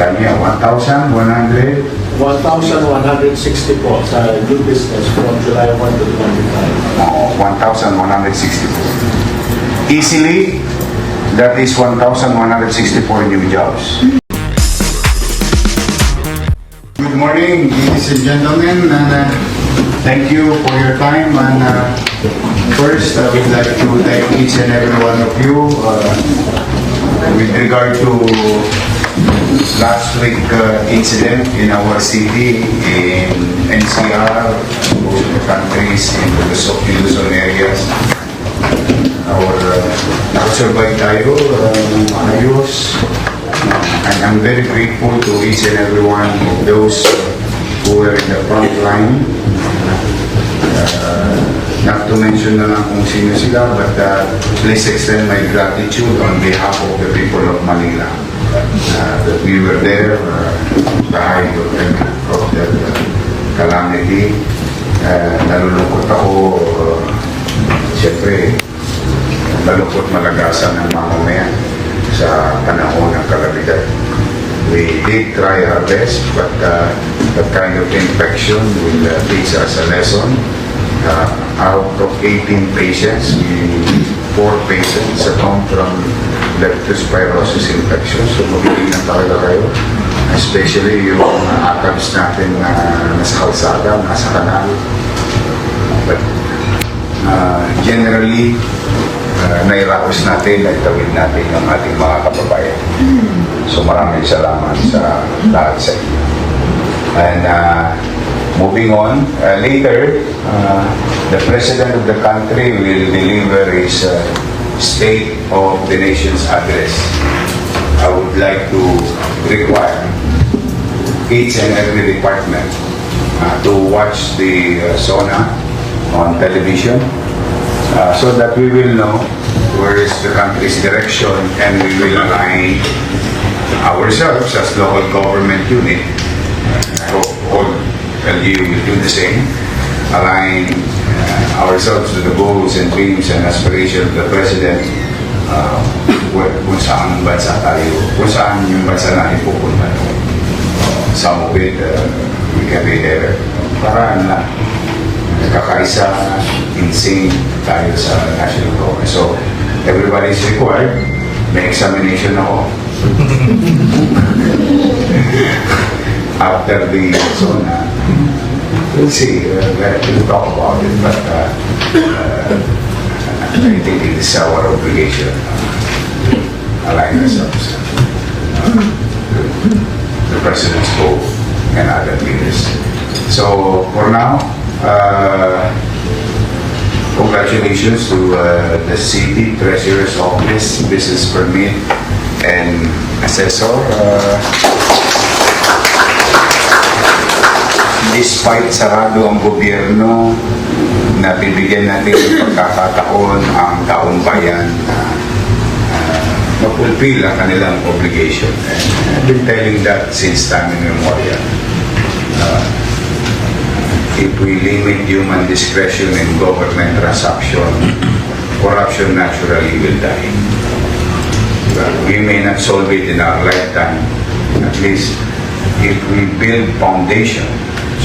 Kanya, 1,100. 1,160 po sa new business from July 1 to 25. Oo, 1,164. Easily, that is 1,164 new jobs. Good morning, ladies and gentlemen, and uh, thank you for your time. And uh, first, I would like to thank each and every one of you uh, with regard to last week uh, incident in our city in NCR, both the countries in the in Luzon areas. Our uh, nakasurvive tayo, uh, ayos. And I'm very grateful to each and every one of those who were in the front line. Uh, not to mention na lang kung sino sila, but uh, please extend my gratitude on behalf of the people of Manila. Uh, that we were there uh, behind of of the calamity. Uh, nalulungkot ako, uh, siyempre, malungkot malagasan ng mamamayan sa panahon ng kalamidad. We did try our best, but uh, that kind of infection will uh, teach us a lesson. Uh, out of 18 patients, we, four patients succumbed from leptospirosis infection. So magiging talaga kayo. Especially yung uh, ACABs natin na nasa kalsada, nasa kanal. But uh, generally, uh, nairaos natin, naitawid natin ang ating mga kababayan. So maraming salamat sa lahat sa inyo. And uh, moving on, uh, later, uh, the President of the country will deliver his uh, State of the Nation's address. I would like to require each and every department uh, to watch the uh, SONA on television uh, so that we will know where is the country's direction and we will align ourselves as local government unit. I hope all of you will do the same. Align uh, ourselves to the goals and dreams and aspirations of the President uh, kung saan bansa tayo, kung saan yung bansa natin pupunta. Some of it, uh, we can be there. Para na, kakaisa, insane tayo sa national government. So, everybody is required. May examination ako. After the zona, we'll see. Uh, we'll talk about it. But uh, uh, I think it is our obligation uh, align ourselves. Uh, the President's goal and other leaders. So for now, uh, congratulations to the city treasurer's office, business permit, and assessor. Despite sarado ang gobyerno, nabibigyan natin ng pagkakataon ang taong bayan na uh, mapulpil ang kanilang obligation. And I've been telling that since time immemorial. Uh, if we limit human discretion in government transaction, corruption naturally will die. But we may not solve it in our lifetime. At least if we build foundation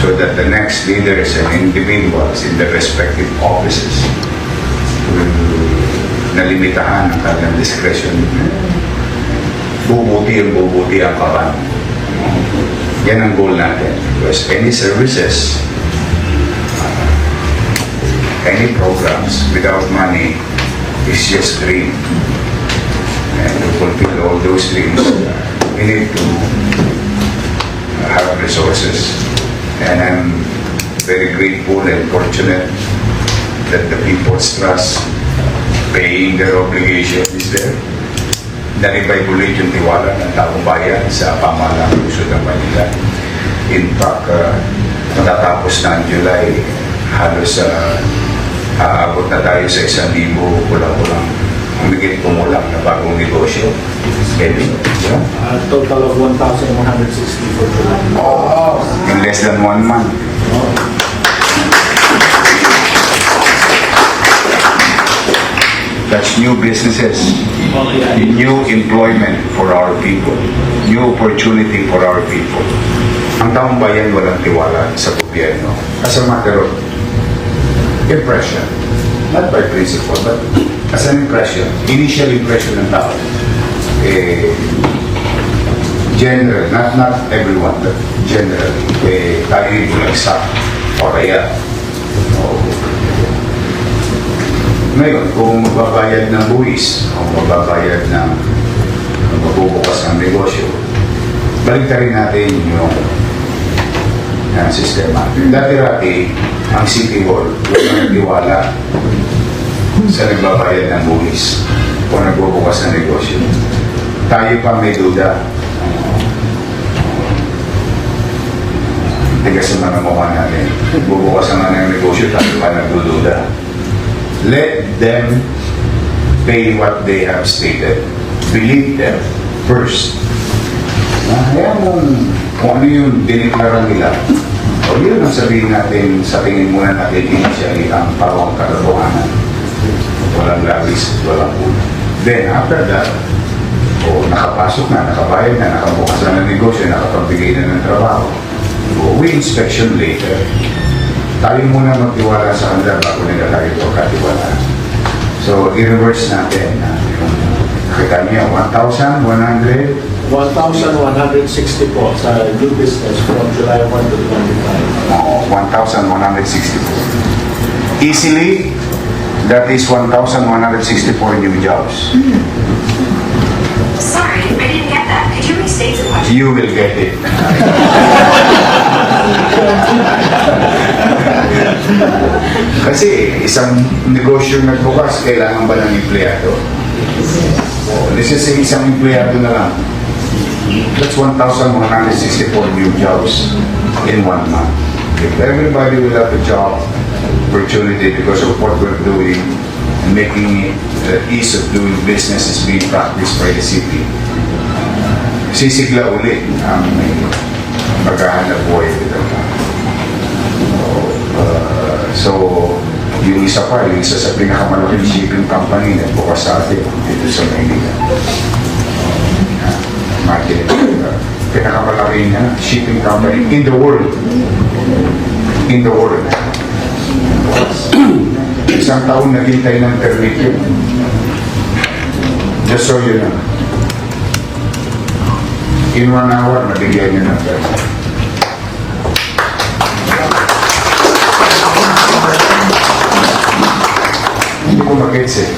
so that the next leaders and individuals in the respective offices will nalimitahan ang kanilang discretion. Bubuti ang bubuti ang kaban. Yan ang goal natin. Because any services, any programs without money is just dream. And to fulfill all those dreams, we need to have resources. And I'm very grateful and fortunate that the people's trust, paying their obligation is there. Na-revive ulit yung tiwala ng taong bayan sa pamahalang lungsod ng Manila. In fact, uh, matatapos na ang July, halos uh, aabot na tayo sa isang libo kulang-kulang humigit kumulang na bagong negosyo. Kevin, you know? A total of 1,160 for. Oh, in less than one month. That's new businesses, Oh, new employment for our people, new opportunity for our people. Ang taong bayan walang tiwala sa gobyerno. As a matter of impression, not by principle, but as an impression, initial impression ng tao. Eh, general, not not everyone, but generally, eh, tayo yung bulagsak o kaya. o, ngayon, kung magbabayad ng buwis, o magbabayad ng magbubukas ng negosyo, balik rin natin yung uh, sistema. Dati-dati, ang City Hall, walang tiwala sa nagbabayad ng buwis o nagbubukas ng negosyo. Tayo pa may duda. Tigas ang mukha natin. Bubukas naman ng negosyo, tayo pa nagdududa. Let them pay what they have stated. Believe them first. Ah, Hayaan mo kung ano yung diniklara nila. O yun ang sabihin natin sa tingin muna natin initially ang pawang katotohanan. Walang labis, walang puno. Then after that, o nakapasok na, nakabayad na, nakabukas na ng negosyo, nakapagbigay na ng trabaho. O, we inspection later. Tayo muna magtiwala sa kanila bago nila tayo pagkatiwala. So, i-reverse natin. na yung Kita niya, 1,100 1,160 po sa new business from July 1 to 25. Oh, 1,164. Easily, that is 1,164 new jobs. Sorry, I didn't get that. Could you restate the question? You will get it. Kasi isang negosyo nagbukas, kailangan ba ng empleyado? Oh, let's just say isang empleyado na lang. That's 1,164 new jobs in one month. If everybody will have a job opportunity because of what we're doing and making it, the ease of doing business is being practiced by the city, sisigla ulit ang may maghahanap buhay dito. Uh, so, yung isa pa, yung isa sa pinakamalaking shipping company na bukas sa atin dito sa Maynila. Uh, Imagine, uh, pinakamalaking uh, shipping company in the world. In the world. Isang taon naghintay ng permit yun. Just so you know. In one hour, nabigyan niya ng permit. Hindi ko mag-gets eh.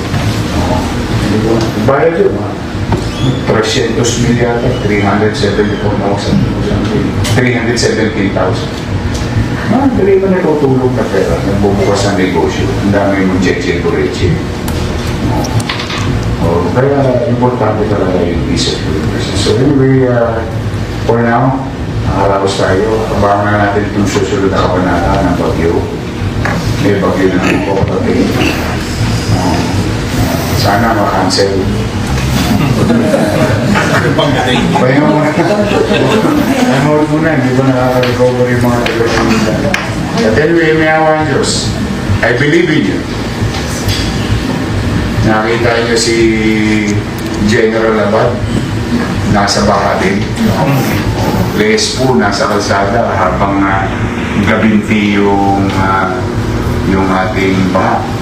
Bayad yun, ha? 300 mil yata, 374,000. 317,000. Ah, dali mo na tutulog na pera. Nagbubukas ng negosyo. Ang dami mong check-check ko reche. Oh, kaya importante talaga yung isip ko. So anyway, uh, for now, nakaraos tayo. Abangan na natin itong susunod na kabanata ng bagyo. May bagyo na ng po pati. Uh, sana makancel. Pahinga muna. Nanood muna, hindi ba nakaka-recover yung mga development nila. But anyway, may awa ang Diyos. I believe in you. Nakita niyo si General Abad, nasa baka din. Les po, nasa kalsada habang uh, gabinti yung, ah, yung ating baha.